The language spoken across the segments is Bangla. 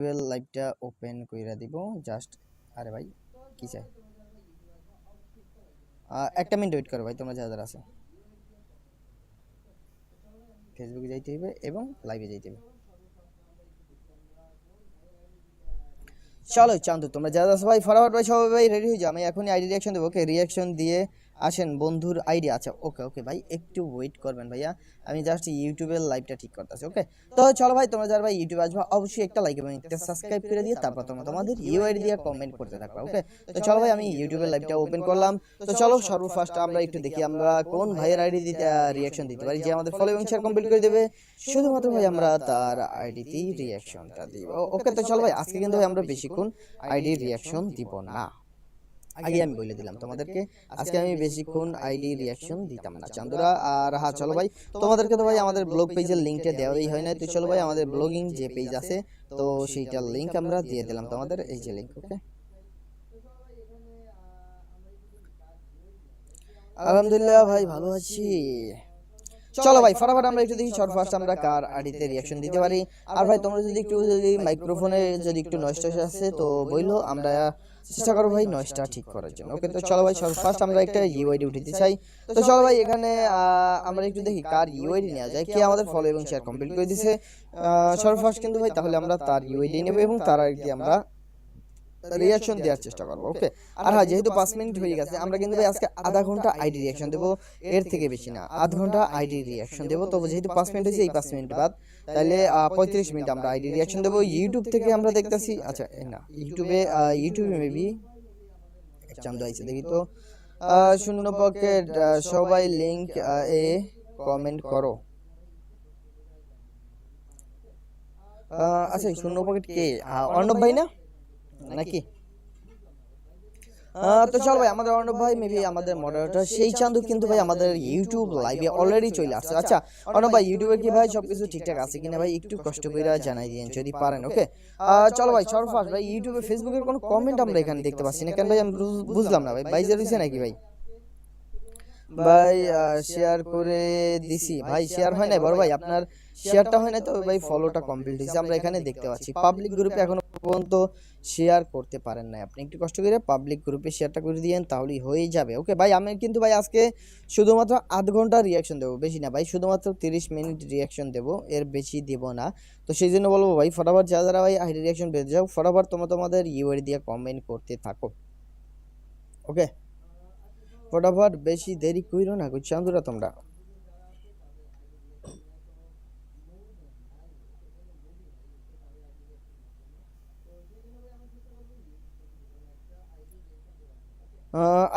টুয়েলভ লাইভটা ওপেন কইরা দিব জাস্ট আরে ভাই, কি চাই? একটা মিনিট ওয়েট করো ভাই, তোমরা যারা যারা আছে। ফেসবুকে যাইতে হইবে এবং লাইভে যাইতে হইবে। চলো, চান্দু, তোমরা যারা আছো ভাই, ফটাফট ভাই, সবাই, ভাই রেডি হয়ে যাও। আমি এখনই আইডি রিয়াকশন দেবো ওকে রিয়াকশন দিয়ে আসেন, বন্ধুর আইডি আচ্ছা ওকে ওকে ভাই, একটু ওয়েট করবেন ভাইয়া। আমি জাস্ট ইউটিউবের লাইভটা ঠিক করতেছি ওকে তো চলো ভাই, তোমরা যারা ভাই ইউটিউবে আসবে, অবশ্যই একটা লাইক এবং একটা সাবস্ক্রাইব করে দিয়ে তারপর তোমরা তোমাদের ইউআইডি দিয়ে কমেন্ট করতে থাকবা ওকে তো চলো ভাই, আমি ইউটিউবের লাইভটা ওপেন করলাম। তো চলো সর্বফার্স্ট আমরা একটু দেখি আমরা কোন ভাইয়ের আইডি দিতে রিয়াকশন দিতে পারি যে আমাদের ফলো এবং শেয়ার কমপ্লিট করে দেবে। শুধুমাত্র ভাই আমরা তার আইডিতেই রিয়াকশনটা দিব ওকে তো চলো ভাই, আজকে কিন্তু ভাই আমরা বেশিক্ষণ আইডি রিয়াকশন দিব না। আগে আমি বলে দিলাম তোমাদেরকে। আজকে আমি বেশিক্ষণ আইডি রিয়াকশন দিতাম না। চান্দুরা আর হ্যাঁ চলো ভাই। তোমাদেরকে তো ভাই আমাদের ব্লগ পেজের লিঙ্কটা দেওয়াই হয় না তো চলো ভাই আমাদের ব্লগিং যে পেজ আছে তো সেইটার লিঙ্ক আমরা দিয়ে দিলাম তোমাদের এই যে লিঙ্ক ওকে আলহামদুলিল্লাহ ভাই ভালো আছি। চলো ভাই ফটাফট আমরা একটু দেখি শর্ট ফার্স্ট আমরা কার আইডিতে রিয়াকশন দিতে পারি। আর ভাই তোমরা যদি একটু যদি মাইক্রোফোনে যদি একটু নয়েস টয়েস আছে তো বইলো আমরা চেষ্টা করো ভাই নয়েসটা ঠিক করার জন্য। ওকে, তো চলো ভাই ফার্স্ট আমরা একটা ইউআইডি উঠাতে চাই। তো চলো ভাই, এখানে আমরা একটু দেখি কার ইউআইডি নেওয়া যায়, কে আমাদের ফলো এবং শেয়ার কমপ্লিট করে দিছে। শর্ট ফার্স্ট কিন্তু ভাই, তাহলে আমরা তার ইউআইডি নেব এবং তার আইডি আমরা রিয়াকশন দেওয়ার চেষ্টা করব, ওকে? আর হ্যাঁ যেহেতু পাঁচ মিনিট হয়ে গেছে, আমরা কিন্তু ভাই আজকে আধা ঘণ্টা আইডি রিয়াকশন দেবো। এর থেকে বেশি না, আধ ঘণ্টা আইডি রিয়াকশন দেবো। তবে যেহেতু পাঁচ মিনিট হয়েছে, এই পাঁচ মিনিট বাদ তাহলে পঁয়ত্রিশ মিনিট আমরা আইডি রিয়াকশন দেবো। ইউটিউব থেকে আমরা দেখতেছি আচ্ছা না ইউটিউবে ইউটিউবে মেবি চান্দু আইছে দেখি তো। শূন্য পকেট সবাই লিংক এ কমেন্ট করো। আচ্ছা শূন্য পকেট কে অর্ণব ভাই না? নাকি? তো চল ভাই আমাদের অর্ণব ভাই মেবি আমাদের মডারেটর সেই চান্দু কিন্তু ভাই আমাদের ইউটিউব লাইভে অলরেডি চলে আসছে। আচ্ছা অর্ণব ভাই ইউটিউবে কি ভাই সবকিছু ঠিকঠাক আছে কিনা ভাই? একটু কষ্ট করে জানাই দিন যদি পারেন ওকে চলো ভাই সর্ব ফার্স্ট ভাই ইউটিউবে ফেসবুকের কোনো কমেন্ট আমরা এখানে দেখতে পাচ্ছি না। কেন ভাই আমি বুঝ- বুঝলাম না ভাই। বাইজে রয়েছে নাকি ভাই? ভাই শেয়ার করে দিছি। ভাই শেয়ার হয় না বড় ভাই আপনার শেয়ারটা হয় না তো? ভাই ফলোটা কমপ্লিট হয়েছে। আমরা এখানে দেখতে পাচ্ছি। পাবলিক গ্রুপে এখনও পর্যন্ত শেয়ার করতে পারেন না আপনি একটু কষ্ট করে পাবলিক গ্রুপে শেয়ারটা করে দিয়েন তাহলেই হয়ে যাবে। ওকে ভাই আমি কিন্তু ভাই আজকে শুধুমাত্র আধ ঘণ্টা রিয়াকশন দেবো বেশি না। ভাই শুধুমাত্র তিরিশ মিনিট রিয়াকশন দেবো এর বেশি দেবো না। তো সেই জন্য বলব ভাই ফটাফট যারা যারা ভাই আইডি রিয়াকশন পেতে যাও ফটাফট তোমরা তোমাদের ইউআইডি দিয়ে কমেন্ট করতে থাকো। ওকে ফটাফট বেশি দেরি কইরো না কই চান্দুরা তোমরা।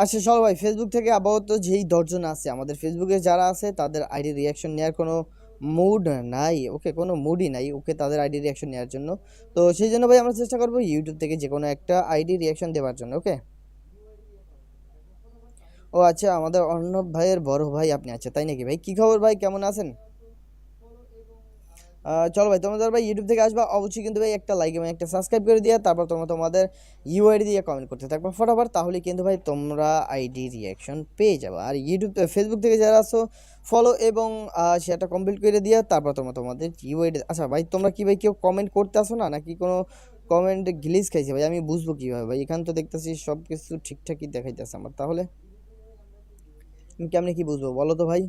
আচ্ছা চলো ভাই ফেসবুক থেকে আপাতত যেই দশজন আছে, আমাদের ফেসবুকে যারা আছে, তাদের আইডি রিয়াকশন নেওয়ার কোনো মুড নাই। ওকে, কোনো মুডই নাই, ওকে তাদের আইডি রিয়াকশন নেওয়ার জন্য। তো সেই জন্য ভাই, আমরা চেষ্টা করব ইউটিউব থেকে যে কোনো একটা আইডি রিয়াকশন দেওয়ার জন্য ওকে ও আচ্ছা আমাদের অর্ণব ভাইয়ের বড় ভাই আপনি আছে তাই নাকি ভাই? কি খবর ভাই? কেমন আছেন? চলো ভাই, তোমাদের ভাই ইউটিউব থেকে আসবা, অবশ্যই কিন্তু ভাই একটা লাইক এবং একটা সাবস্ক্রাইব করে দিয়ে, তারপর তোমরা তোমাদের ইউআইডি দিয়ে কমেন্ট করতে থাকবা ফটাফট, তাহলে কিন্তু ভাই তোমরা আইডি রিয়াকশন পেয়ে যাবে। আর ইউটিউব ফেসবুক থেকে যারা আসো ফলো এবং সেটা কমপ্লিট করে দিয়ে, তারপর তোমরা তোমাদের ইউআইডি আচ্ছা ভাই, তোমরা কি ভাই কেউ কমেন্ট করতে আসো না? নাকি কোনো কমেন্ট গ্লিজ খাইছে ভাই? আমি বুঝব কীভাবে ভাই? এখান তো দেখতেছি সব কিছু ঠিকঠাকই দেখাইতেছে আমার, তাহলে? কেমনি কি বুঝব? বলো তো ভাই।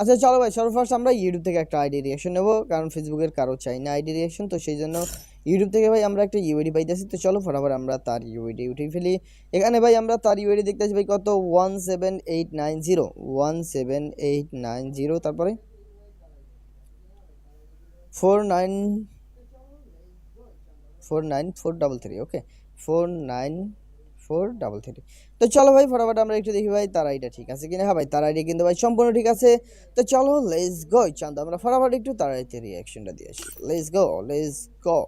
আচ্ছা চলো ভাই, সর্বফার্স্ট আমরা ইউটিউব থেকে একটা আইডি রিয়াকশন নেব, কারণ ফেসবুকের কারও চাই না আইডি রিয়াকশন তো সেই জন্য ইউটিউব থেকে ভাই আমরা একটা ইউআইডি পাইতেছি। তো চলো ফটাফট আমরা তার ইউআইডি উঠিয়ে ফেলি। এখানে ভাই আমরা তার ইউআইডি দেখতেছি ভাই কত? One seven eight nine zero one seven eight nine zero তারপরে four nine four nine four double three okay four nine four double three তো চলো ভাই, ফটাফট আমরা একটু দেখি ভাই, তার আইডিয়া ঠিক আছে কিনা? হ্যাঁ ভাই, তার আইডিয়া কিন্তু ভাই সম্পূর্ণ ঠিক আছে। তো চলো লেস গো চান্দ, আমরা ফটাফট একটু তার আইডিতে রিয়াকশনটা দিয়ে আসি। লেস গো লেস গো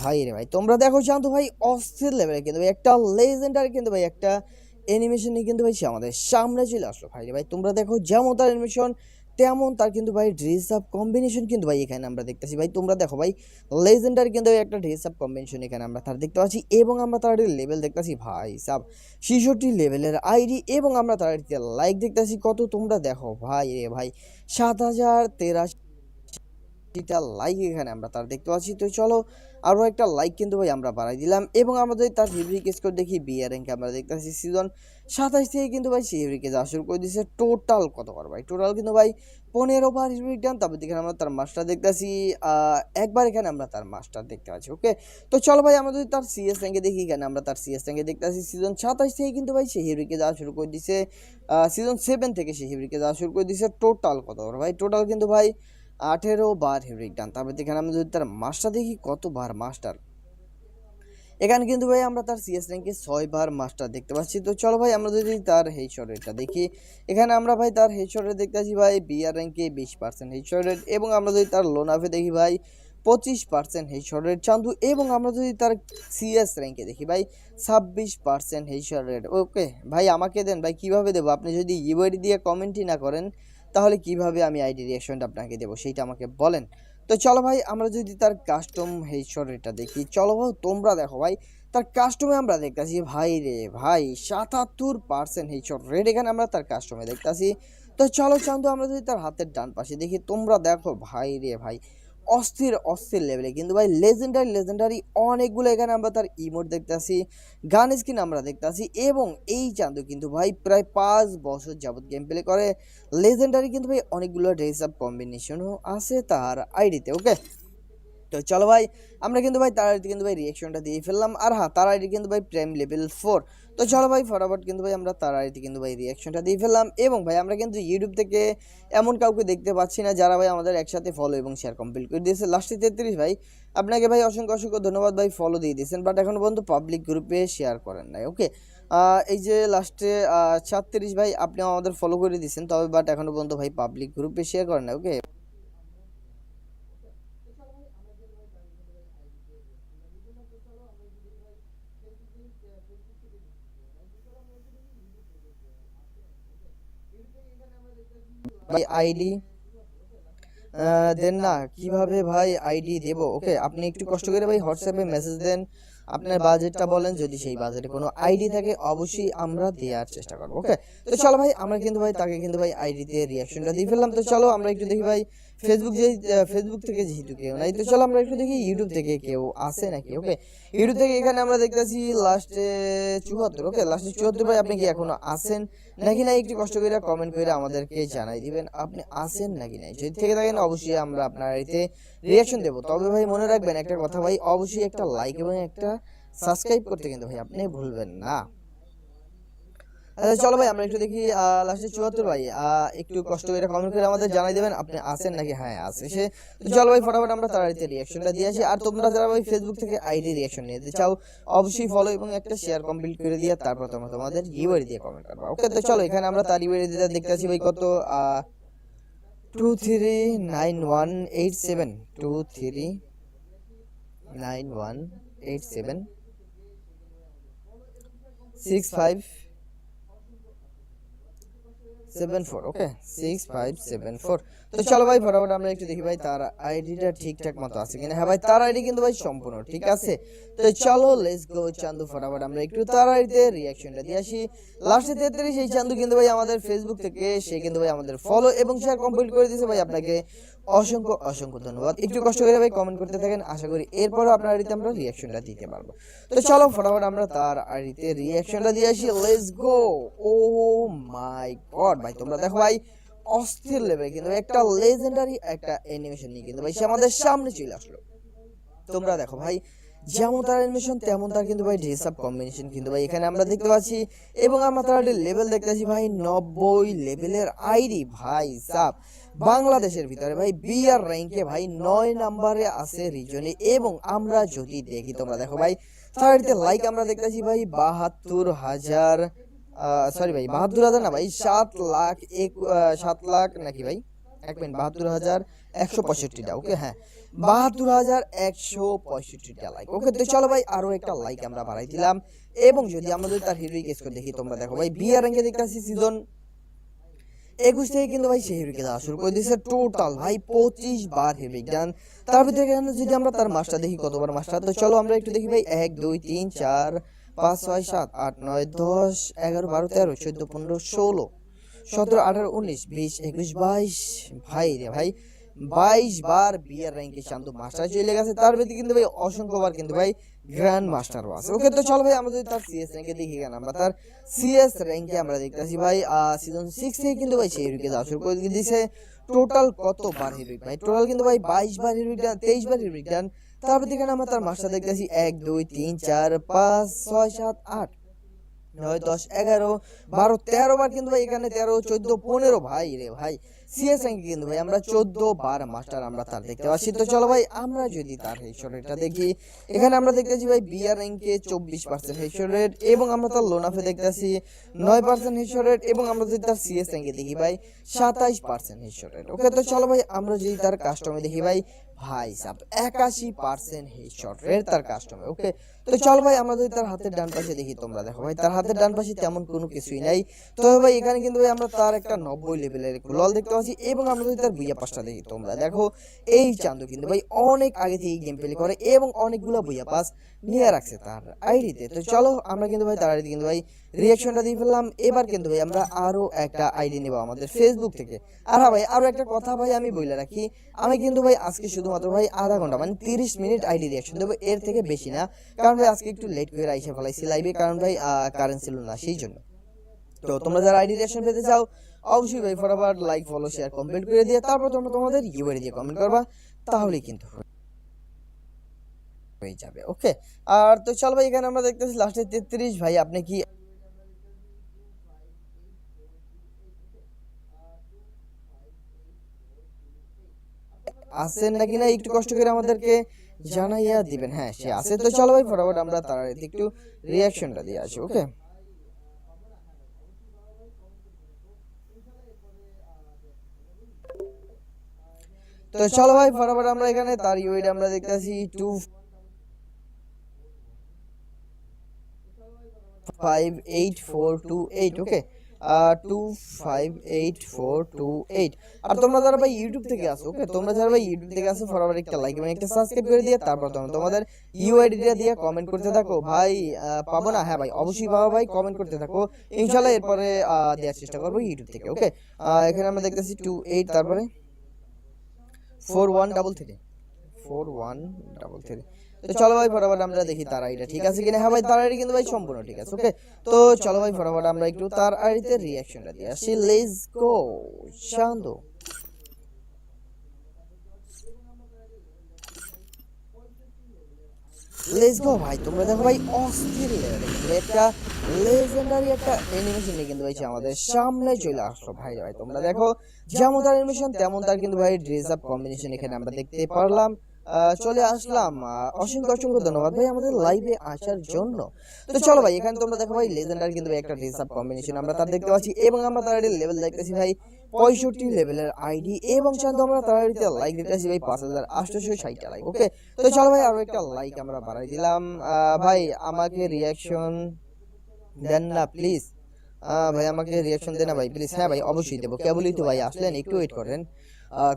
ভাই রে ভাই, তোমরা দেখো চান্দ ভাই, অস্থির লেভেলে কিন্তু ভাই, একটা লেজেন্ডারি কিন্তু ভাই, একটা অ্যানিমেশনই কিন্তু ভাই সে আমাদের সামনে চলে আসলো। ভাই রে ভাই, তোমরা দেখো যেমন তার অ্যানিমেশন তেমন তার কিন্তু ভাই ড্রেস আপ কম্বিনেশন কিন্তু ভাই এখানে আমরা দেখতেছি। ভাই, তোমরা দেখো ভাই লেজেন্ডারি কিন্তু একটা ড্রেস আপ কম্বিনেশন এখানে আমরা তার দেখতে পাচ্ছি এবং আমরা তার লেভেল দেখতেছি। ভাই, সাব, ছেষট্টি লেভেলের আইডি এবং আমরা তার লাইক দেখতেছি। কত তোমরা দেখো ভাই রে ভাই, সাত হাজার তেরাশি এটা লাইক এখানে আমরা তার দেখতে পাচ্ছি। তো চলো আরও একটা লাইক কিন্তু ভাই আমরা বাড়াই দিলাম। এবং আমাদের তার হিব্রিক স্কোর দেখি বিয়ার র্যাঙ্কে আমরা দেখতে পাচ্ছি সিজন সাতাশ থেকে কিন্তু ভাই সেই হিব্রিকে যাওয়া শুরু করে দিয়েছে টোটাল কত বার ভাই? টোটাল কিন্তু ভাই পনেরো বার হিব্রিক ডান তারপর এখানে আমরা তার মাস্টার দেখতেছি একবার এখানে আমরা তার মাস্টার দেখতে পাচ্ছি ওকে তো চলো ভাই আমরা যদি তার সিএস র্যাঙ্কে দেখি, এখানে আমরা তার সিএস র্যাঙ্কে দেখতে পাচ্ছি সিজন সাতাশ থেকে কিন্তু ভাই সেই হিব্রিকে যাওয়া শুরু করে দিয়েছে সিজন সেভেন থেকে সেই হিব্রিকে যাওয়া শুরু করে দিয়েছে টোটাল কত বার ভাই? টোটাল কিন্তু ভাই আঠেরো বার হেব্রিক ডান তারপর এখানে আমরা যদি তার মাস্টার দেখি, কতবার মাস্টার এখানে কিন্তু ভাই আমরা তার সিএস র্যাঙ্কে ছয় বার মাস্টার দেখতে পাচ্ছি। তো চলো ভাই, আমরা যদি তার হেডশট রেটটা দেখি, এখানে আমরা ভাই তার হেডশট রেট দেখতে পাচ্ছি ভাই বিআর র্যাঙ্কে বিশ পার্সেন্ট হেডশট রেট এবং আমরা যদি তার লোন লোনাফে দেখি ভাই, পঁচিশ পার্সেন্ট হেডশট রেট চান্দু এবং আমরা যদি তার সিএস র্যাঙ্কে দেখি ভাই, ছাব্বিশ পার্সেন্ট হেডশট রেট ওকে ভাই আমাকে দেন, ভাই কীভাবে দেবো? আপনি যদি ইউআইডি দিয়ে কমেন্টই না করেন তাহলে কীভাবে আমি আইডি রিয়াকশনটা আপনাকে দেবো সেইটা আমাকে বলেন। তো চলো ভাই, আমরা যদি তার কাস্টম হেডশট রেটটা দেখি, চলো ভাই, তোমরা দেখো ভাই, তার কাস্টমে আমরা দেখতেছি, ভাই রে ভাই, সাতাত্তর পার্সেন্ট হেডশট রেট এখানে আমরা তার কাস্টমে দেখতেছি। তো চলো চান্দু, আমরা যদি তার হাতের ডান পাশে দেখি, তোমরা দেখো, ভাই রে ভাই অস্থির অস্থির লেভেলে কিন্তু ভাই লেজেন্ডারি লেজেন্ডারি অনেকগুলো এখানে আমরা তার ইমোট দেখতেছি, গান স্কিন আমরা দেখতেছি এবং এই চান্দু কিন্তু ভাই প্রায় পাঁচ বছর যাবত গেম প্লে করে। লেজেন্ডারি কিন্তু ভাই অনেকগুলো ড্রেস আপ কম্বিনেশনও আছে তার আইডিতে ওকে তো চলো ভাই, আমরা কিন্তু ভাই তার কিন্তু ভাই রিয়াকশনটা দিয়ে ফেললাম। আর হ্যাঁ তার আইডি কিন্তু ভাই প্রেম লেভেল ফোর তো চলো ভাই, ফটাফট কিন্তু ভাই আমরা তার আইডি কিন্তু ভাই রিয়াকশনটা দিয়ে ফেললাম। এবং ভাই আমরা কিন্তু ইউটিউব থেকে এমন কাউকে দেখতে পাচ্ছি না, যারা ভাই আমাদের একসাথে ফলো এবং শেয়ার কমপ্লিট করে দিয়েছে। লাস্টে তেত্রিশ ভাই, আপনাকে ভাই অসংখ্য অসংখ্য ধন্যবাদ ভাই ফলো দিয়ে দিয়েছেন। বাট এখনও পর্যন্ত পাবলিক গ্রুপে শেয়ার করেন নাই ওকে এই যে লাস্টে ছাত্রিশ ভাই আপনি আমাদের ফলো করে দিয়েছেন। তবে বাট এখনও পর্যন্ত ভাই পাবলিক গ্রুপে শেয়ার করেন না ওকে ভাই আইডি? দেন না, কীভাবে ভাই আইডি দেব? ওকে, আপনি একটু কষ্ট করে ভাই হোয়াটসঅ্যাপে মেসেজ দেন। আপনার বাজেটটা বলেন, যদি সেই বাজেটে কোনো আইডি থাকে, অবশ্যই আমরা দেওয়ার চেষ্টা করব, ওকে? তো চলো ভাই, আমরা কিন্তু ভাই, তাকে কিন্তু ভাই আইডিতে রিয়াকশনটা দিয়ে ফেললাম। তো চলো, আমরা একটু দেখি ভাই ফেসবুক যে ফেসবুক থেকে যেহেতু কেউ নাই, তো চলো আমরা একটু দেখি ইউটিউব থেকে কেউ আসে নাকি ওকে ইউটিউব থেকে এখানে আমরা দেখতেছি লাস্টে চুয়াত্তর ওকে লাস্টে চুয়াত্তর ভাই, আপনি কি এখনও আসেন নাকি না একটু কষ্ট করে কমেন্ট করে আমাদেরকে জানাই দিবেন, আপনি আসেন নাকি নাই? যদি থেকে থাকেন, অবশ্যই আমরা আপনার এতে রিয়াকশন দেবো। তবে ভাই, মনে রাখবেন একটা কথা ভাই, অবশ্যই একটা লাইক এবং একটা সাবস্ক্রাইব করতে কিন্তু ভাই, আপনি ভুলবেন না। আচ্ছা চলো ভাই, আমরা একটু দেখি লাস্টে চুয়াত্তর ভাই একটু কষ্ট করে কমেন্ট করে আমাদের জানাই দেবেন, আপনি আসেন নাকি? হ্যাঁ আসে সে। চলো ভাই, ফটাফট আমরা তাড়াতাড়ি রিয়াকশনটা দিয়ে আসি। আর তোমরা যারা ভাই ফেসবুক থেকে আইডি রিয়াকশন নিতে চাও, অবশ্যই ফলো এবং একটা শেয়ার কমপ্লিট করে দিয়ে তারপর তোমরা তোমাদের ইউআইডি দিয়ে কমেন্ট করবা। ওকে তো চলো, এখানে আমরা তার ইউআইডি দিয়ে দেখতে আছি ভাই, কত two three nine one eight seven two three nine one eight seven six five seven four okay six five seven four তো চলো ভাই, ফটাফট আমরা একটু দেখি ভাই, তার আইডিটা ঠিকঠাক মতো আছে কিনা। হ্যাঁ ভাই, তার আইডি কিন্তু ভাই সম্পূর্ণ, ঠিক আছে? তো চলো লেটস গো চান্দু, ফটাফট আমরা একটু তার আইডিতে রিয়াকশনটা দিয়ে আসি। লাস্টে তেত্রিশ, এই চান্দু কিন্তু ভাই আমাদের ফেসবুক থেকে, সে কিন্তু ভাই আমাদের ফলো এবং শেয়ার কমপ্লিট করে দিয়েছে। ভাই, আপনাকে অসংখ্য অসংখ্য ধন্যবাদ। একটু কষ্ট করে ভাই কমেন্ট করতে থাকেন, আশা করি এরপরও আপনার আইডিতে আমরা রিয়াকশনটা দিতে পারব। তো চলো, ফটাফট আমরা তার আইডিতে রিয়াকশনটা দিয়ে আসি। Let's go O my god ভাই, তোমরা দেখো ভাই অস্থির লেভেল কিন্তু একটা লেজেন্ডারি একটা অ্যানিমেশন নিয়ে কিন্তু ভাই, সে আমাদের সামনে চলে আসলো। তোমরা দেখো ভাই, যেমন তার অ্যানিমেশন তেমন তার কিন্তু ভাই ড্রেস আপ কম্বিনেশন কিন্তু ভাই এখানে আমরা দেখতে পাচ্ছি। এবং আমরা তার লেভেল দেখতে পাচ্ছি ভাই, নব্বই লেভেলের আইডি ভাই সাপ বাংলাদেশের ভিতরে ভাই বিআর র্যাঙ্কে ভাই নয় নাম্বারে আছে রিজনে এবং আমরা যদি দেখি, তোমরা দেখো ভাই থার্ডতে লাইক আমরা দেখতেছি ভাই, বাহাত্তর হাজার সরি ভাই, বাহাত্তর হাজার না ভাই, সাত লাখ এক সাত লাখ নাকি ভাই? এক মিনিট, বাহাত্তর হাজার একশো পঁয়ষট্টিটা ওকে হ্যাঁ। বাহাত্তর হাজার একশো পঁয়ষট্টিটা লাইক ওকে তো চলো ভাই, আরও একটা লাইক আমরা বাড়াই দিলাম। এবং যদি আমাদের তার হিরোইক স্কোর দেখি, তোমরা দেখো ভাই, বিয়ার র্যাঙ্কে দেখতেছি সিজন একুশ থেকে কিন্তু ভাই সেই হিরোকে দেওয়া শুরু করে দিয়েছে টোটাল ভাই, পঁচিশ বার হিরোইক ডান তার ভিতরে যদি আমরা তার মাসটা দেখি, কতবার মাসটা তো চলো আমরা একটু দেখি ভাই, এক, দুই, তিন, চার পাঁচ, ছয়, সাত, আট, নয়, দশ, এগারো, বারো, তেরো, চোদ্দ, পনেরো, ষোলো, সতেরো, আঠারো উনিশ বিশ, একুশ, বাইশ, ভাই রে ভাই, বাইশ বার বিয়ার র্যাঙ্কে চান্দু মাস্টার চলে গেছে। তার ভিতরে কিন্তু ভাই অসংখ্যবার কিন্তু ভাই গ্র্যান্ড মাস্টারও আছে। ওকে তো চল ভাই, আমরা যদি তার সিএস র্যাঙ্কে দেখি কেন আমরা তার সিএস র্যাঙ্কে আমরা দেখতেছি ভাই সিজন সিক্স থেকে কিন্তু ভাই সেই হিরোকে যাওয়া শুরু করে দিয়েছে। টোটাল কতবার হিরোইক ভাই টোটাল কিন্তু ভাই বাইশ বার হিরোইক ডান তেইশ বার হিরোইক ডান তারপর থেকে আমরা তার মাস্টার দেখতেছি এক, দুই, তিন, চার, পাঁচ, ছয়, সাত, আট, নয়, দশ, এগারো, বারো, তেরো বার কিন্তু ভাই এখানে তেরো, চোদ্দ, পনেরো। ভাই রে ভাই কিন্তু ভাই আমরা চোদ্দ বার মাস্টার আমরা তার দেখতে পাচ্ছি। তো চলো ভাই, আমরা যদি তার দেখি, এখানে আমরা দেখতেছি ভাই বিআর র্যাঙ্কে চব্বিশ পার্সেন্ট রেট এবং আমরা তার লোনাফে দেখতেছি নয় পার্সেন্ট রেট এবং আমরা যদি তার সিএস র্যাঙ্কে দেখি ভাই, সাতাইশ পার্সেন্ট হেডশট রেট ওকে তো চলো ভাই, আমরা যদি তার কাস্টমে দেখি ভাই ভাই সাব একাশি পার্সেন্ট হেডশট রেট তার কাস্টমে ওকে তো চল ভাই, আমরা যদি তার হাতের ডান পাশে দেখি, তোমরা দেখো ভাই, তার হাতের ডান পাশে তেমন কোনো কিছুই নাই। তবে ভাই, এখানে কিন্তু ভাই, আমরা তার একটা নব্বই লেভেলের লল দেখতে পাচ্ছি, এবং আমরা যদি তার বুইয়া পাসটা দেখি, তোমরা দেখো, এই চান্দু কিন্তু ভাই, অনেক আগে থেকে গেম প্লে করে, এবং অনেকগুলো বুইয়া পাস নিয়ে রাখছে তার আইডিতে। তো চলো, আমরা কিন্তু ভাই, তার আইডি কিন্তু ভাই রিয়াকশনটা দিয়ে ফেললাম। এবার কিন্তু ভাই, আমরা আরও একটা আইডি নেব আমাদের ফেসবুক থেকে। আর হ্যাঁ ভাই, আরও একটা কথা ভাই, আমি বলে রাখি, আমি কিন্তু ভাই, আজকে শুধুমাত্র ভাই, আধা ঘণ্টা মানে তিরিশ মিনিট আইডি রিয়াকশন দেবো, এর থেকে বেশি না, কারণ ভাই, আজকে একটু লেট করে আইসে ফেলাইছি লাইভে কারণ ভাই কারেন্ট ছিল না, সেই জন্য। তো তোমরা যারা আইডি রিয়াকশন পেতে চাও, অবশ্যই ভাই ফটাফট লাইক ফলো শেয়ার কমেন্ট করে দিয়ে তারপর তোমরা তোমাদের ইউআইডি দিয়ে কমেন্ট করবা, তাহলেই কিন্তু হয়ে যাবে ওকে আর তো চল ভাই, এখানে আমরা দেখতেছি লাস্টে তেত্রিশ, ভাই, আপনি কি আসেন নাকি না? একটু কষ্ট করে আমাদেরকে জানাইয়া দিবেন। হ্যাঁ সে আছে তো চলো ভাই, ফটাফট আমরা তার একটু রিয়াকশনটা দিয়ে আসি ওকে তো চলো ভাই, ফটাফট আমরা এখানে তার ইউইড আমরা দেখতেছি two five eight four two eight okay two five eight four two eight আর তোমরা যারা ভাই ইউটিউব থেকে আসো তোমরা যারা ইউটিউব থেকে আসো ফটাফট একটা লাইক এবং একটা সাবস্ক্রাইব করে দিয়ে তারপর তোমরা তোমাদের ইউআইডিটা দিয়ে কমেন্ট করতে থাকো। ভাই পাবো না? হ্যাঁ ভাই, অবশ্যই পাবো ভাই কমেন্ট করতে থাকো। ইনশাল্লাহ এরপরে দেওয়ার চেষ্টা করব ইউটিউব থেকে ওকে এখানে আমরা দেখতেছি টু এইট তারপরে four one double three four one double three তো চলো ভাই ফটাফট আমরা দেখি তার আইডিটা ঠিক আছে কিনা? হ্যাঁ ভাই তার আইডি কিন্তু ভাই সম্পূর্ণ ঠিক আছে ওকে তো চলো ভাই ফটাফট আমরা একটু তার আইডিতে রিয়াকশনটা দিয়ে আসি। Let's go Shanto let's go ভাই তোমরা দেখো ভাই অস্থির একটা লেজেন্ডারি একটা অ্যানিমেশন নিয়ে কিন্তু ভাই আমাদের সামনে চলে আসলো। ভাই ভাই তোমরা দেখো যেমন তার অ্যানিমেশন তেমন তার কিন্তু ভাই ড্রেস আপ কম্বিনেশন এখানে আমরা দেখতে পারলাম। চলে আসলাম। অসংখ্য অসংখ্য ধন্যবাদ ভাই আমাদের লাইভে আসার জন্য। তো চলো ভাই, এখানে তোমরা দেখো ভাই লেজেন্ডার কিন্তু একটা আপ কম্বিনেশন আমরা তার দেখতে পাচ্ছি এবং আমরা তার লেভেল দেখতেছি ভাই, পঁয়ষট্টি লেভেলের আইডি এবং চান্দু আমরা তার আইডিতে লাইক দিতেছি ভাই, পাঁচ হাজার আটশোশো ষাটটা লাইক ওকে তো চলো ভাই, আরও একটা লাইক আমরা বাড়াই দিলাম। ভাই, আমাকে রিয়াকশন দেন না প্লিজ ভাই, আমাকে রিয়াকশন দেন না ভাই প্লিজ হ্যাঁ ভাই, অবশ্যই দেবো। কেবলই তো ভাই, আসলেন, একটু ওয়েট করেন।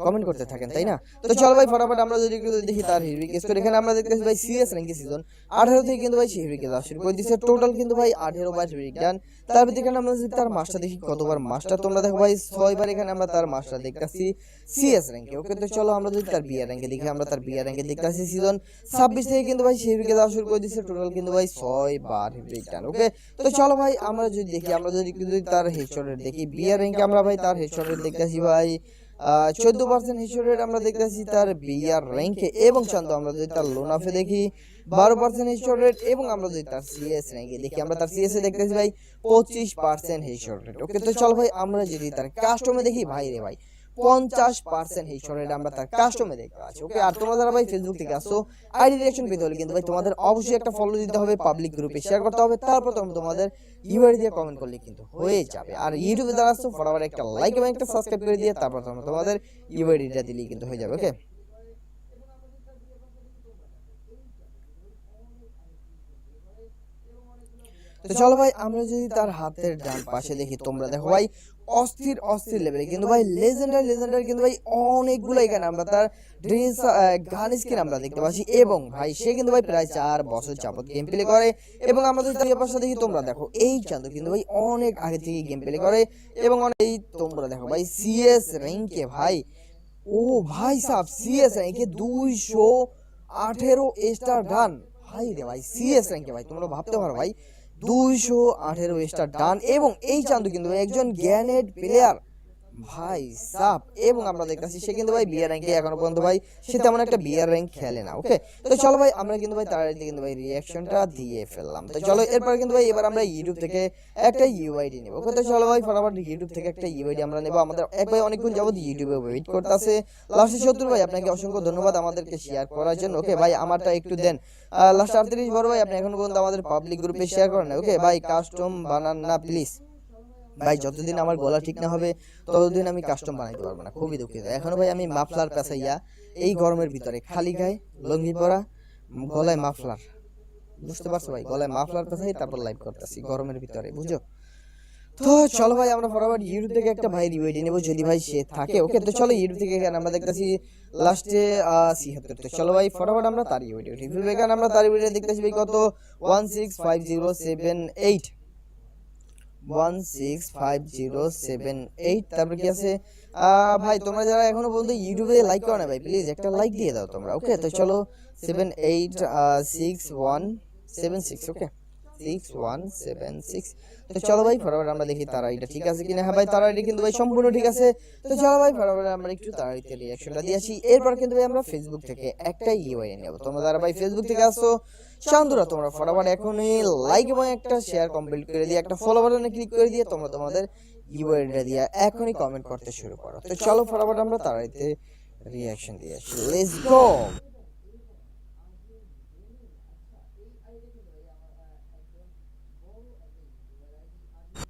কমেন্ট করতে থাকেন তাই না? তো চলো ভাই ফটাফট আমরা যদি একটু দেখি তার হিরোইক স্কোর এখানে আমরা দেখতেছি ভাই সিএস র্যাঙ্কি সিজন আঠারো থেকে কিন্তু ভাই সে হিরোইকে যাওয়া শুরু করে দিচ্ছে টোটাল কিন্তু ভাই আঠেরো বার হিরোইক ডান তার ভিতরে এখানে আমরা যদি তার মাস্টার দেখি কতবার মাস্টার তোমরা দেখো ভাই ছয়বার এখানে আমরা তার মাস্টার দেখতেছি সিএস র্যাঙ্কে ওকে তো চলো আমরা যদি তার বিয়ার র্যাঙ্কে দেখি আমরা তার বিয়ার র্যাঙ্কে দেখতেছি সিজন ছাব্বিশ থেকে কিন্তু ভাই সে হিরোইকে যাওয়া শুরু করে দিচ্ছে টোটাল কিন্তু ভাই ছয় বার হিরোইক ডান ওকে? তো চলো ভাই আমরা যদি দেখি আমরা যদি তার হেডশটের দেখি বিয়ার র্যাঙ্কে আমরা ভাই তার হেডশটের দেখতেছি ভাই। চোদ্দ পার্সেন্ট হিসেবে আমরা দেখতেছি তার বিআর র্যাঙ্কে এবং চন্দ আমরা যদি তার লোনাফে দেখি বারো পার্সেন্ট হিসেবে রেট এবং আমরা যদি তার সিএস র্যাঙ্কে দেখি আমরা তার সিএস এ দেখতেছি ভাই পঁচিশ পার্সেন্ট হিসেবে রেট ওকে তো চল ভাই আমরা যদি তার কাস্টমে দেখি ভাই রে ভাই। পঞ্চাশ পার্সেন্ট রেট আমরা তার কাস্টমে দেখতে পাচ্ছি ওকে আর তোমরা ভাই ফেসবুক থেকে আসছো আইডি পেতে হলে কিন্তু ভাই তোমাদের অবশ্যই একটা ফলো দিতে হবে পাবলিক গ্রুপে শেয়ার করতে হবে, তারপর তোমাদের ইউআইডি দিয়ে কমেন্ট করলে কিন্তু হয়ে যাবে। আর ইউটিউবে ফটাফট একটা লাইক এবং একটা সাবস্ক্রাইব করে দিয়ে তারপর তোমাদের ইউআইডিটা দিলেই কিন্তু হয়ে যাবে ওকে তো চলো ভাই, আমরা যদি তার হাতের ডান পাশে দেখি, তোমরা দেখো ভাই অস্থির অস্থির লেভেলে কিন্তু ভাই লেজেন্ডার লেজেন্ডার কিন্তু ভাই অনেকগুলো এখানে আমরা তার ড্রেস গান স্কিন আমরা দেখতে পাচ্ছি। এবং ভাই, সে কিন্তু ভাই প্রায় চার বছর যাবত গেম প্লে করে। এবং আমরা যদি তার পাশে তোমরা দেখো, এই চাঁদ কিন্তু ভাই অনেক আগে থেকে গেম প্লে করে। এবং এই তোমরা দেখো ভাই সিএস র্যাঙ্কে ভাই, ও ভাই সাহ সিএস র্যাঙ্কে দুইশো আঠেরো স্টার ডান ভাই রে ভাই সিএস র্যাঙ্কে ভাই, তোমরা ভাবতে পারো ভাই দুইশো আঠেরো স্টার ডান এবং এই চান্দু কিন্তু একজন গ্যানেড প্লেয়ার ভাই, সাপ। এবং আমরা দেখতেছি সে কিন্তু ভাই বিয়ার র্যাঙ্কে এখনও পর্যন্ত ভাই, সে তেমন একটা বিয়ার র্যাঙ্ক খেলে না ওকে তো চলো ভাই, আমরা কিন্তু ভাই তার কিন্তু ভাই রিয়াকশনটা দিয়ে ফেললাম। তো চলো, এরপর কিন্তু ভাই, এবার আমরা ইউটিউব থেকে একটা ইউআইডি নেব ওকে তো চলো ভাই, ফটাফট ইউটিউব থেকে একটা ইউআইডি আমরা নেব। আমাদের এক ভাই অনেকক্ষণ যাবত ইউটিউবে ওয়েট করতেছে। লাস্টে সত্তর ভাই, আপনাকে অসংখ্য ধন্যবাদ আমাদেরকে শেয়ার করার জন্য ওকে ভাই, আমারটা একটু দেন। লাস্ট আটত্রিশ বড় ভাই, আপনি এখন পর্যন্ত আমাদের পাবলিক গ্রুপে শেয়ার করেন ওকে ভাই কাস্টম বানান না প্লিজ ভাই, যতদিন আমার গলা ঠিক না হবে, ততদিন আমি কাস্টম বানাইতে পারব না। খুবই দুঃখিত। এখনও ভাই, আমি মাফলার পেঁচাইয়া এই গরমের ভিতরে খালি গায়ে লঙ্গি পরা, গলায় মাফলার। বুঝতে পারছ ভাই? গলায় মাফলার পেঁচাই, তারপর লাইভ করতেছি গরমের ভিতরে বুঝো তো চলো ভাই, আমরা ফটাফট ইউটিউব থেকে একটা ভাই রিওয়াইডি নেব। যদি ভাই সে থাকে, ওকে তো চলো ইউটিউব থেকে আমরা দেখতেছি লাস্টে ছিয়াত্তর। তো চলো ভাই, ফটাফট আমরা তার ইউআইডি রিভিউ এখানে আমরা তার ইউআইডি দেখতেছি ভাই, কত? One six five zero seven eight one six five zero seven তারপর কি আছে? ভাই, তোমরা যারা এখনও পর্যন্ত ইউটিউবে লাইক করো না ভাই প্লিজ একটা লাইক দিয়ে দাও তোমরা ওকে তো চলো seven eight six one seven six okay তো চলো ভাই আমরা দেখি তারা ঠিক আছে কিনা? হ্যাঁ ভাই তারা এটা কিন্তু ভাই সম্পূর্ণ ঠিক আছে। তো চলো ভাই আসি। এরপর কিন্তু ভাই আমরা ফেসবুক থেকে একটা নেব। তোমরা ভাই ফেসবুক থেকে আসো চান্দুরা, তোমরা ফটাফট এখনই লাইক এবং একটা শেয়ার কমপ্লিট করে দিয়ে একটা ফলো বাটনে ক্লিক করে দিয়ে তোমরা তোমাদের ইউআইডিটা দিয়ে এখনই কমেন্ট করতে শুরু করো। তো চলো ফটাফট আমরা তাড়াতাড়ি রিয়াকশন দিয়ে আসি। লেটস গো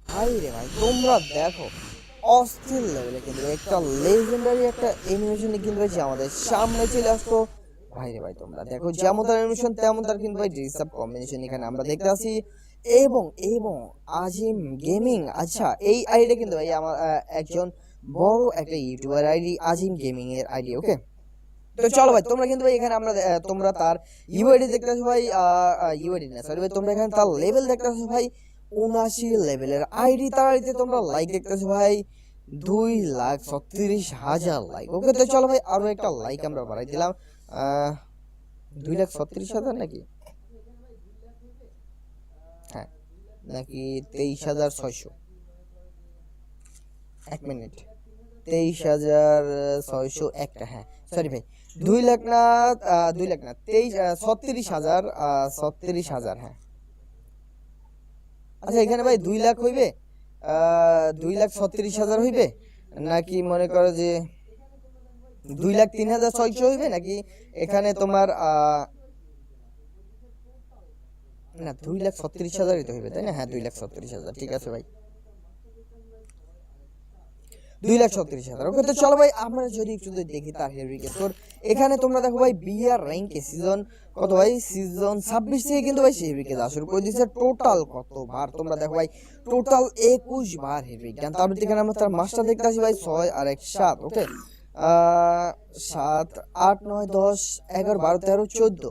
ভাই ভাই, তোমরা দেখো, অস্থির লেভেলে কিন্তু একটা লেজেন্ডারি একটা অ্যানিমেশন কিন্তু আমাদের সামনে চলে আসতো ভাই রে ভাই তোমরা। দেখো যেমন তার অ্যানিমেশন তেমন তার কিন্তু ভাই ড্রেস আপ কম্বিনেশন এখানে আমরা দেখতে আসি। এবং এবং আজিম গেমিং আচ্ছা এই আইডিটা কিন্তু ভাই আমার একজন বড় একটা ইউটিউবার আইডি আজিম গেমিং এর আইডি ওকে তো চলো ভাই তোমরা কিন্তু ভাই এখানে আমরা আহ, তোমরা তার ইউআইডি দেখতেছো ভাই ইউআইডি না সরি ভাই তোমরা এখানে তার লেভেল দেখতেছো ভাই উনাশি লেভেলের আইডি তার আইডিতে তোমরা লাইক দেখতেছো ভাই দুই লাখ ছত্রিশ হাজার লাইক ওকে তো চলো ভাই আরও একটা লাইক আমরা বাড়াই দিলাম। দুই লাখ ছত্রিশ হাজার নাকি? হ্যাঁ নাকি তেইশ হাজার ছয়শো। এক মিনিট। তেইশ হাজার ছয়শো একটা হ্যাঁ। সরি ভাই দুই লাখ না দুই লাখ না তেইশ ছত্রিশ হাজার ছত্রিশ হাজার হ্যাঁ। আচ্ছা এখানে ভাই দুই লাখ হইবে? দুই লাখ ছত্রিশ হাজার হইবে? নাকি মনে করো যে দুই লাখ তিন হাজার ছয়শো হইবে নাকি? এখানে তোমার না, দুই লাখ ছত্রিশ হাজারই তো হইবে, তাই না? হ্যাঁ দুই লাখ ছত্রিশ হাজার, ঠিক আছে ভাই। দুই লাখ ছত্রিশ হাজার, ওকে, তো চলো ভাই, আমরা যদি একটু দেখি তার হেরিকে তোর, এখানে তোমরা দেখো ভাই বিআর র্যাঙ্কে সিজন কত ভাই? সিজন ছাব্বিশ থেকে কিন্তু ভাই হেরিকে দেওয়া শুরু করে দিয়েছে টোটাল কতবার তোমরা দেখো ভাই টোটাল একুশ বার জ্ঞান তারপর এখানে আমরা তার মাসটা দেখতে আসি ভাই, ছয় আর এক সাত ওকে সাত, আট, নয়, দশ, এগারো, বারো, তেরো, চোদ্দ।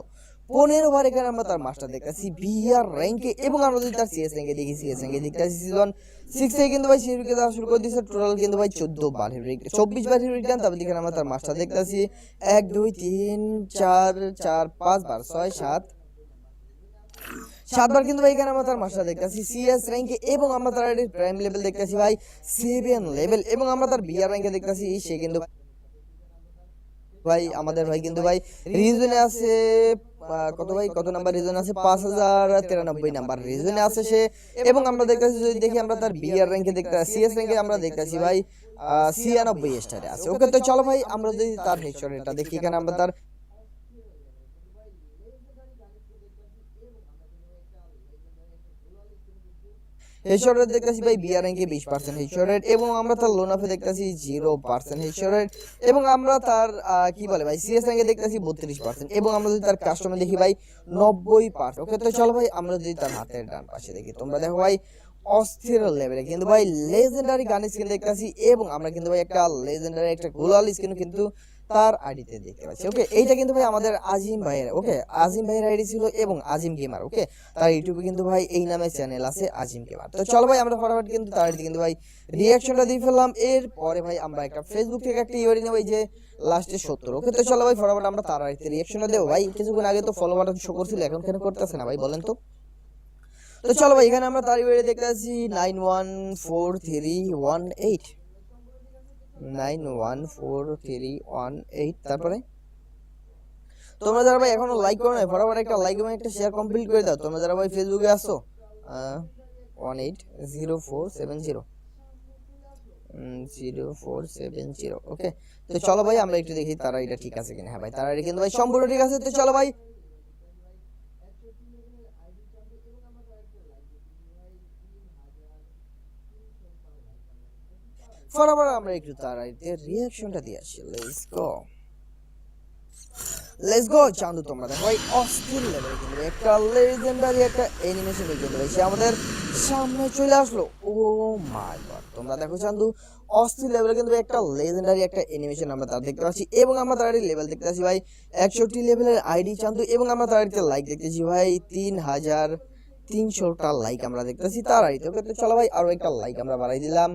পনেরো বার এখানে আমরা তার মাস্টার দেখতেছি। বিআর র্যাঙ্কে এবং আমরা যদি তার সিএস র্যাঙ্কে দেখি সিএস র্যাঙ্কে দেখতেছি সিজন সিক্স কিন্তু ভাই হিরোকে দেওয়া শুরু করে দিয়েছে। টোটাল কিন্তু ভাই চোদ্দ বার হিরোইক চব্বিশ বার হিরোইক গান তারপর এখানে আমরা তার মাস্টার দেখতেছি। এক, দুই, তিন, চার চার, পাঁচ বার, ছয়, সাত। সাতবার কিন্তু ভাই এখানে আমরা তার মাস্টার দেখতেছি। সিএস র্যাঙ্কে এবং আমরা তার প্রাইম লেভেল দেখতেছি ভাই। সেভেন লেভেল এবং আমরা তার বিআর র্যাঙ্কে দেখতেছি। সে কিন্তু ভাই আমাদের ভাই কিন্তু ভাই রিজনে আছে কত ভাই কত নাম্বার রিজনে আছে? পাঁচ হাজার তিরানব্বই নাম্বার রিজনে আছে সে। এবং আমরা দেখতেছি যদি দেখি আমরা তার বিআর র্যাঙ্কে দেখতে সিএস র্যাঙ্কে আমরা দেখতেছি ভাই আহ, ছিয়ানব্বই স্টারে আছে। ওকে তো চলো ভাই আমরা যদি তার হিস্টোরিটা দেখি এখানে আমরা তার হেডশটের দেখতেছি ভাই বিআর র্যাঙ্কে বিশ পার্সেন্ট হেডশটের এবং আমরা তার লোনাফে দেখতেছি জিরো পার্সেন্ট হেডশটের এবং আমরা তার কি বলে ভাই সিএস র্যাঙ্কে দেখতেছি বত্রিশ পার্সেন্ট এবং আমরা যদি তার কাস্টমে দেখি ভাই নব্বই পার্সেন্ট ওকে তো চলো ভাই, আমরা যদি তার হাতের ডান পাশে দেখি, তোমরা দেখো ভাই, অস্থির লেভেলে কিন্তু ভাই লেজেন্ডারি গান স্কিন দেখতেছি এবং আমরা কিন্তু ভাই একটা লেজেন্ডারি একটা গোলাল স্কিন কিন্তু তার আইডিতে দেখতে পাচ্ছি। ওকে এইটা কিন্তু ভাই আমাদের আজিম ভাইয়ের ওকে আজিম ভাইয়ের আইডি ছিল এবং আজিম গেমার ওকে তার ইউটিউবে কিন্তু ভাই এই নামে চ্যানেল আছে আজিম গেমার তো চলো ভাই, আমরা ফটাফট কিন্তু তার আইডিতে কিন্তু ভাই রিয়াকশনটা দিয়ে ফেললাম। এর পরে ভাই আমরা একটা ফেসবুক থেকে একটা ইউআইডি নেব, এই যে লাস্টে সত্তর ওকে তো চলো ভাই, ফটাফট আমরা তার আইডিতে রিয়াকশনটা দেবো। ভাই, কিছুক্ষণ আগে তো ফলো বাটন শো করছিল, এখন কেন করতেছে না ভাই, বলেন তো? তো চলো ভাই, এখানে আমরা তার ইউআইডি দেখতে পাচ্ছি nine one four three one eight nine one four three one eight তারপরে? তোমরা যারা ভাই এখনও লাইক করো না ফটাফট একটা লাইক এবং একটা শেয়ার কমপ্লিট করে দাও। তোমরা যারা ভাই ফেসবুকে আসো one eight zero four seven zero zero four seven zero okay তো চলো ভাই আমরা একটু দেখি তারা এটা ঠিক আছে কিনা। হ্যাঁ ভাই তারা এটা কিন্তু ভাই সম্পূর্ণ ঠিক আছে। তো চলো ভাই ফটাফট আমরা একটু তারা রিয়াকশনটা দিয়ে আসি লেটস গো লেটস গো চান্দু তোমরা দেখো ভাই অস্থির লেভেল কিন্তু একটা লেজেন্ডারি একটা অ্যানিমেশন কিন্তু ভাই সে আমাদের সামনে চলে আসলো। ও মাই গড তোমরা দেখো চান্দু অস্থির লেভেলে কিন্তু একটা লেজেন্ডারি একটা অ্যানিমেশন আমরা তার দেখতে পাচ্ছি এবং আমরা তার লেভেল দেখতে পাচ্ছি ভাই। একষট্টি লেভেলের আইডি চান্দু এবং আমরা তার লাইক দেখতেছি ভাই। তিন হাজার তিনশোটা লাইক আমরা দেখতেছি তার আইডিতে চলো ভাই, আরও একটা লাইক আমরা বাড়াই দিলাম।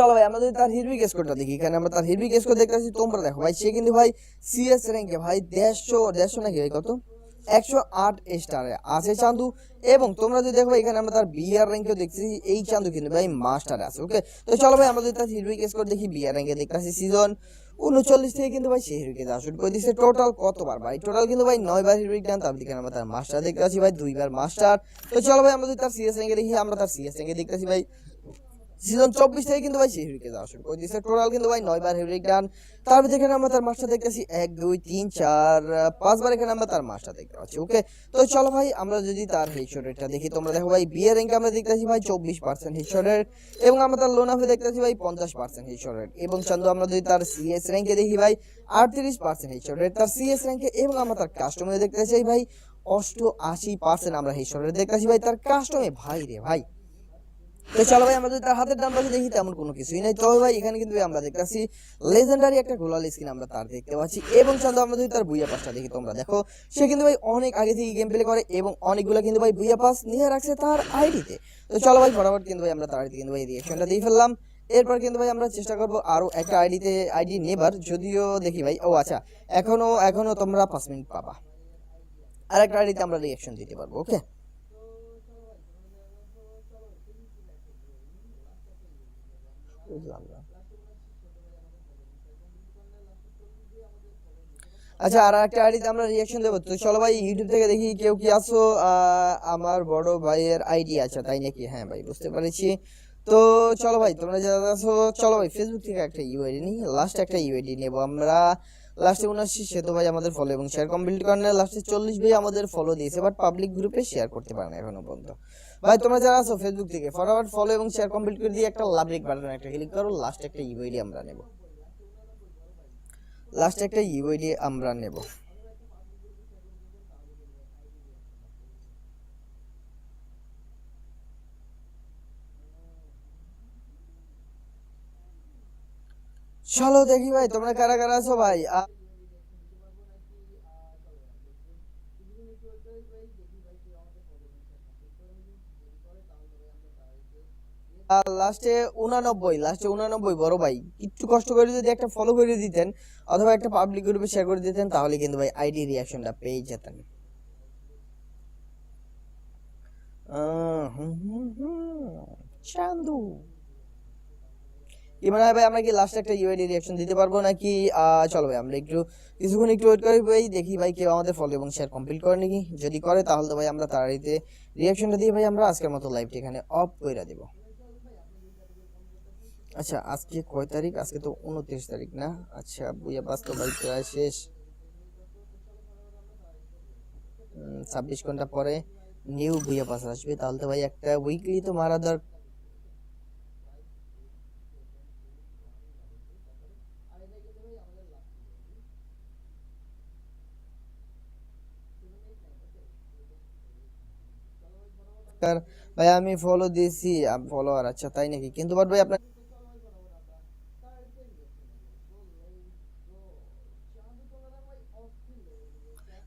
চলো ভাই, আমরা যদি তার হিরবি স্কোরটা দেখি, এখানে আমরা তার হিরবি স্কোর দেখতেছি, তোমরা দেখো ভাই, সে কিন্তু ভাই সিএস র্যাঙ্কে ভাই দেড়শো দেড়শো নাকি ভাই কত? একশো আট স্টারে আছে চান্দু। এবং তোমরা যদি দেখো, এখানে আমরা তার বিআর র্যাঙ্কেও দেখতেছি, এই চান্দু কিন্তু ভাই মাস্টার আছে ওকে তো চলো ভাই, আমরা যদি তার হিরবি স্কোর দেখি বিআর র্যাঙ্কে দেখতেছি সিজন উনচল্লিশ থেকে কিন্তু ভাই সেই দেওয়া শুরু করে দিচ্ছে টোটাল কতবার ভাই? টোটাল কিন্তু ভাই নয়বার হিরোইক ডান তার দিকে আমরা তার মাস্টার দেখতে পাচ্ছি ভাই, দুইবার মাস্টার তো চলো ভাই, আমরা যদি তার সিএস র্যাঙ্কে দেখি, আমরা তার সিএস র্যাঙ্কে দেখতেছি ভাই সিজন চব্বিশ থেকে কিন্তু ভাই হিরোকে দেওয়া শুরু করে দিয়েছে টোটাল কিন্তু ভাই নয়বার হিরোইক ডান। তারপর এখানে আমরা তার মাস্টার দেখতেছি। এক, দুই, তিন, চার, পাঁচবার এখানে আমরা তার মাস্টার দেখতে পাচ্ছি ওকে তো চলো ভাই, আমরা যদি তার হেডশট রেটটা দেখি, তোমরা দেখো ভাই বিয়ের র্যাঙ্কে আমরা দেখতেছি ভাই চব্বিশ পার্সেন্ট হেডশট এবং আমরা তার লোন লোনাফে দেখতেছি ভাই পঞ্চাশ পার্সেন্ট হেডশট এবং চান্দু, আমরা যদি তার সিএস র্যাঙ্কে দেখি ভাই, আটত্রিশ পার্সেন্ট হেডশট রেট তার সিএস র্যাঙ্কে এবং আমরা তার কাস্টমে দেখতে চাই ভাই অষ্ট আশি পার্সেন্ট আমরা হেডশট দেখতেছি ভাই, তার কাস্টমে ভাই রে ভাই। তো চলো ভাই, আমরা যদি তার হাতের দাম পাশে দেখি, তেমন কোনো কিছুই নাই। তবে ভাই, এখানে কিন্তু আমরা দেখতেছি লেজেন্ডারি একটা গোলাল স্কিন আমরা তার দেখতে পাচ্ছি। এবং চান্দু আমরা যদি তার বুইয়া পাসটা দেখি, তোমরা দেখো, সে কিন্তু ভাই অনেক আগে থেকে গেম প্লে করে এবং অনেকগুলো কিন্তু ভাই বুইয়া পাস নিয়ে রাখছে তার আইডিতে তো। চলো ভাই, ফটাফট কিন্তু ভাই, আমরা তার কিন্তু ভাই রিয়াকশনটা দিয়ে ফেললাম। এরপর কিন্তু ভাই, আমরা চেষ্টা করব আরও একটা আইডিতে আইডি নেবার। যদিও দেখি ভাই, ও আচ্ছা এখনও এখনও তোমরা পাঁচ মিনিট পাবা। আর একটা আইডিতে আমরা রিয়াকশন দিতে পারব ওকে আচ্ছা আর একটা আইডিতে আমরা রিয়াকশন দেবো। তো চলো ভাই ইউটিউব থেকে দেখি কেউ কি আহ, আমার বড় ভাইয়ের আইডি আছে তাই নাকি? হ্যাঁ ভাই বুঝতে পেরেছি। তো চলো ভাই তোমরা যারা আছো চলো ভাই ফেসবুক থেকে একটা ইউআইডি নিই। লাস্ট একটা ইউআইডি নেব আমরা। লাস্টে উনআশি সে তো ভাই আমাদের ফলো এবং শেয়ার কমপ্লিট করে না লাস্টে চল্লিশ ভাই আমাদের ফলো দিয়েছে বাট পাবলিক গ্রুপে শেয়ার করতে পারে না এখনও পর্যন্ত। ভাই, তোমরা যারা আছো ফেসবুক থেকে ফটাফট ফলো এবং শেয়ার কমপ্লিট করে দিয়ে একটা লাভ বাটন একটা ক্লিক করো লাস্ট একটা ইউআইডি আমরা নেব। লাস্টে একটা ইউআইডি আমরা নেব। চলো দেখি ভাই, তোমরা কারা কারা আছো ভাই? লাস্টে উনানব্বই লাস্টে উনানব্বই, বড় ভাই। একটু কষ্ট করে যদি একটা ফলো করে দিতেন, অথবা একটা পাবলিক গ্রুপে শেয়ার করে দিতেন, তাহলে কিন্তু ভাই আইডি রিয়াকশনটা পেয়ে যেতেন। চান্দু। কি মনে ভাই, আমরা কি লাস্ট একটা ইউআইডি রিয়াকশন দিতে পারব নাকি? চলো ভাই, আমরা একটু কিছুক্ষণ একটু ওয়েট করি ভাই, দেখি ভাই কেউ আমাদের ফলো এবং শেয়ার কমপ্লিট করে নাকি? যদি করে, তাহলে তো ভাই আমরা তাড়াতাড়িতে রিয়াকশনটা দিয়ে ভাই আমরা আজকের মতো লাইভটি এখানে অফ করে দেবো। আচ্ছা আজকে কয় তারিখ? আজকে তো উনত্রিশ তারিখ না? আচ্ছা বুঝে বাস্তব ভাই প্রায় শেষ ছাব্বিশ ঘণ্টা পরে নিউ বুয়া পাস আসবে। তাহলে তো ভাই একটা উইকলি তো মারা দর আক্তার ভাই, আমি ফলো দিয়েছি। ফলোয়ার আচ্ছা তাই নাকি? কিন্তু বাট ভাই, আপনার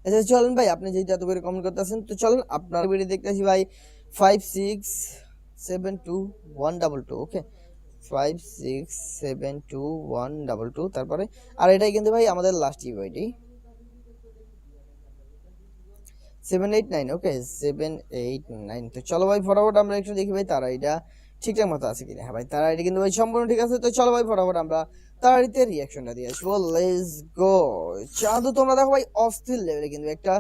আচ্ছা, চলেন ভাই, আপনি যেহেতু এত করে কমেন্ট করতেছেন, তো চলেন আপনার ভিডিও দেখতেছি ভাই five six seven two one double two okay five six seven two one double two তারপরে, আর এটাই কিন্তু ভাই আমাদের last ইভেন্টই seven eight nine okay seven eight nine তো চলো ভাই, ফটাফট আমরা একটু দেখি ভাই তারা এটা ঠিকঠাক মতো আছে কিনা। হ্যাঁ ভাই তারা এটা কিন্তু ভাই সম্পূর্ণ ঠিক আছে। তো চলো ভাই, ফটাফট আমরা তাড়াতাড়িতে রিয়াকশনটা দিয়ে আসব। লেটস গো চাঁদু তোমরা দেখো ভাই, অস্থির লেভেলে কিন্তু একটা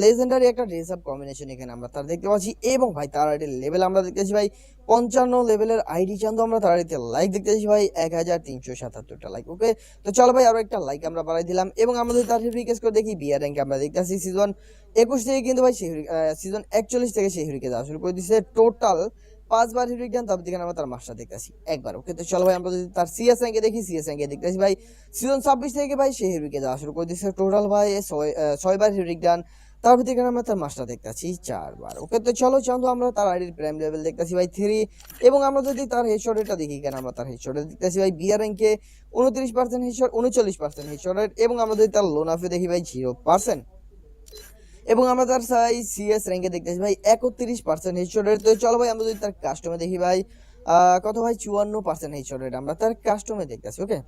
লেজেন্ডারি একটা ড্রেস আপ কম্বিনেশন এখানে আমরা তার দেখতে পাচ্ছি। এবং ভাই, তার আইডি লেভেল আমরা দেখতেছি ভাই, পঞ্চান্ন লেভেলের আইডি চান্দু আমরা তার আইডিতে লাইক দেখতেছি ভাই, এক হাজার তিনশো সাতাত্তরটা লাইক ওকে তো চলো ভাই আরও একটা লাইক আমরা বাড়াই দিলাম। এবং আমাদের তার রিকেস করে দেখি বিয়ার র্যাঙ্কে আমরা দেখতেছি সিজন একুশ থেকে কিন্তু ভাই, সেই সিজন একচল্লিশ থেকে সেই হুরিকে যাওয়া শুরু করে দিচ্ছে টোটাল পাঁচবার হিরিক দেন তবে দিকে আমরা তার মাসটা দেখতেছি একবার ওকে তো চলো ভাই, আমরা যদি তার সিএস র্যাঙ্কে দেখি সিএস র্যাঙ্কে দেখতেছি ভাই সিজন ছাব্বিশ থেকে ভাই, সেই হিরিকে যাওয়া শুরু করে দিচ্ছে টোটাল ভাই, ছয় ছয়বার হিরিক ডান তার ভিতরে আমরা তার মাসটা দেখতেছি চারবার। ওকে তো চলো চান্দু আমরা তার আইডির প্রাইম লেভেল দেখতেছি ভাই থ্রি এবং আমরা যদি তার হেডশট রেটটা দেখি কেন, আমরা তার হেডশট রেট দেখতেছি ভাই বিয়ার র্যাঙ্কে উনত্রিশ পার্সেন্ট হেডশট উনচল্লিশ পার্সেন্ট হেডশট রেট এবং আমরা যদি তার লোনাফে দেখি ভাই জিরো পার্সেন্ট এবং আমরা তার সাই সিএস র্যাঙ্কে দেখতেছি ভাই, একত্রিশ পার্সেন্ট হেডশট রেট তো চলো ভাই, আমরা যদি তার কাস্টমে দেখি ভাই কত ভাই, চুয়ান্ন পার্সেন্ট হেডশট রেট আমরা তার কাস্টমে দেখতেছি ওকে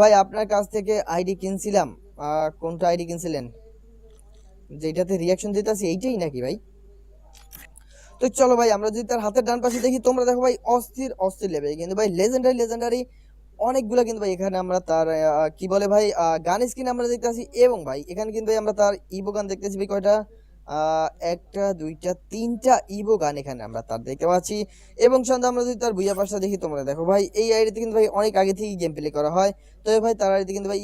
ভাই, আপনার কাছ থেকে আইডি কিনছিলাম। কোনটা আইডি কিনছিলেন? যেটাতে রিয়াকশন দিতেছি, এইটাই নাকি ভাই? তো চলো ভাই, আমরা যদি তার হাতের ডান পাশে দেখি, তোমরা দেখো ভাই, অস্থির অস্থির লেভেল কিন্তু ভাই লেজেন্ডারি লেজেন্ডারি অনেকগুলো কিন্তু ভাই, এখানে আমরা তার কি বলে ভাই গান স্কিন আমরা দেখতেছি। এবং ভাই, এখানে কিন্তু ভাই, আমরা তার ইবো গান দেখতেছি ভাই, কয়টা? একটা, দুইটা, তিনটা ইবো গান এখানে আমরা তার দেখতে পাচ্ছি। এবং সন্ধ্যা, আমরা যদি তার বুইয়া পাশটা দেখি, তোমরা দেখো ভাই, এই আইডিতে কিন্তু ভাই, অনেক আগে থেকেই গেম প্লে করা হয়। তবে ভাই, তার আইডিতে কিন্তু ভাই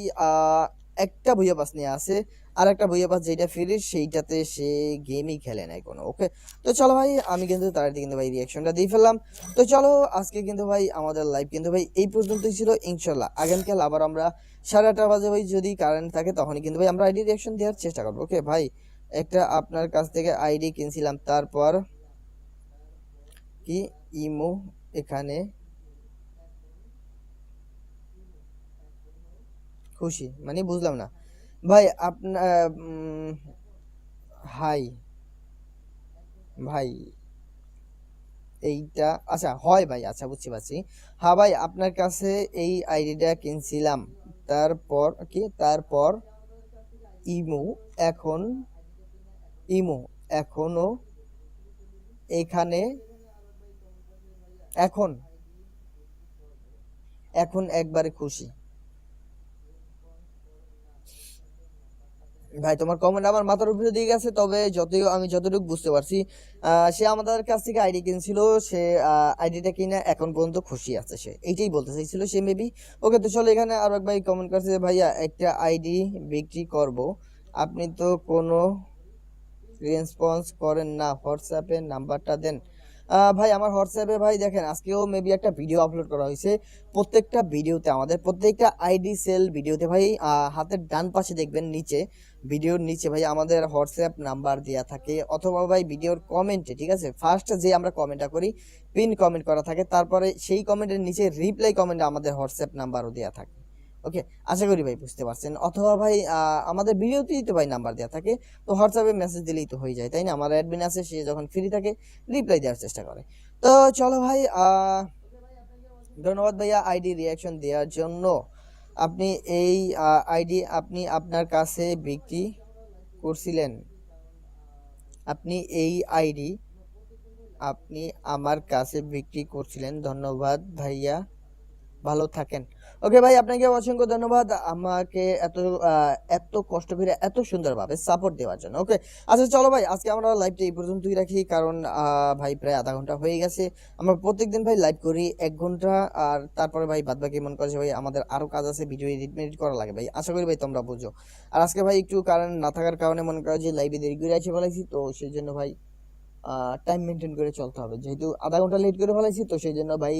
একটা ভুইয়া পাস নিয়ে আসে আর একটা ভুইয়া পাস যেটা ফিরে সেইটাতে সে গেমই খেলে নাই কোনো ওকে তো চলো ভাই, আমি কিন্তু তার কিন্তু ভাই রিয়াকশনটা দিয়ে ফেললাম। তো চলো, আজকে কিন্তু ভাই আমাদের লাইভ কিন্তু ভাই এই পর্যন্তই ছিল ইনশাল্লাহ আগামীকাল আবার আমরা সাড়ে আটটা বাজে ভাই যদি কারেন্ট থাকে তখনই কিন্তু ভাই আমরা আইডি রিয়াকশন দেওয়ার চেষ্টা করব ওকে ভাই, একটা আপনার কাছ থেকে আইডি কিনছিলাম, তারপর কি? ইমো এখানে খুশি মানে বুঝলাম না। ভাই আপনার হাই। ভাই, এইটা আচ্ছা হয় ভাই আচ্ছা বুঝতে পারছি। হ্যাঁ ভাই, আপনার কাছে এই আইডিটা কিনছিলাম। তারপর, কি? তারপর ইমো এখন, ইমো এখনও এখানে, এখন এখন একবারে খুশি। ভাই তোমার কমেন্ট আমার মাথার উপরে দিয়ে গেছে তবে যতই আমি যতটুকু বুঝতে পারছি সে আমাদের কাছ থেকে আইডি কিনছিল সে আইডিটা কিনে এখন পর্যন্ত খুশি আছে সে। এইটাই বলতে চাইছিল সে মেবি ওকে তো চলো এখানে আরও এক ভাই কমেন্ট করছে যে, ভাইয়া একটা আইডি বিক্রি করব। আপনি তো কোনো রেসপন্স করেন না। হোয়াটসঅ্যাপে নাম্বারটা দেন। ভাই, আমার হোয়াটসঅ্যাপে ভাই দেখেন, আজকেও মেবি একটা ভিডিও আপলোড করা হয়েছে। প্রত্যেকটা ভিডিওতে আমাদের প্রত্যেকটা আইডি সেল ভিডিওতে ভাই হাতের ডান পাশে দেখবেন নিচে ভিডিওর নিচে ভাই আমাদের হোয়াটসঅ্যাপ নাম্বার দেওয়া থাকে। অথবা ভাই ভিডিওর কমেন্টে ঠিক আছে? ফার্স্ট যে আমরা কমেন্টটা করি পিন কমেন্ট করা থাকে। তারপরে সেই কমেন্টের নিচে রিপ্লাই কমেন্টে আমাদের হোয়াটসঅ্যাপ নাম্বারও দেওয়া থাকে। ওকে? আশা করি ভাই বুঝতে পারছেন। অথবা ভাই আমাদের ভিডিওতেই তো ভাই নাম্বার দেওয়া থাকে। তো হোয়াটসঅ্যাপে মেসেজ দিলেই তো হয়ে যায়, তাই না? আমার অ্যাডমিন আছে, সে যখন ফ্রি থাকে রিপ্লাই দেওয়ার চেষ্টা করে। তো চলো ভাই ধন্যবাদ ভাইয়া আইডি রিয়াকশন দেওয়ার জন্য। আপনি এই আইডি আপনি আপনার কাছে বিক্রি করছিলেন। আপনি এই আইডি আপনি আমার কাছে বিক্রি করছিলেন। ধন্যবাদ ভাইয়া, ভালো থাকেন। ওকে ভাই, আপনাকে অসংখ্য ধন্যবাদ আমাকে এত এত কষ্ট করে এত সুন্দরভাবে সাপোর্ট দেওয়ার জন্য। ওকে আচ্ছা চলো ভাই, আজকে আমরা লাইভটা এই পর্যন্তই রাখি, কারণ ভাই, প্রায় আধা ঘণ্টা হয়ে গেছে। আমরা প্রত্যেকদিন ভাই লাইভ করি এক ঘণ্টা, আর তারপরে ভাই বাদ বাকি মন করেছে ভাই, আমাদের আরও কাজ আছে ভিডিও এডিট মেডিট করা লাগে ভাই। আশা করি ভাই তোমরা বুঝো। আর আজকে ভাই একটু কারেন্ট না থাকার কারণে মনে করো যে লাইভে দেরি করে আছে ফেলাইছি তো সেই জন্য ভাই টাইম মেনটেন করে চলতে হবে। যেহেতু আধা ঘণ্টা লেট করে ফেলাইছি, তো সেই জন্য ভাই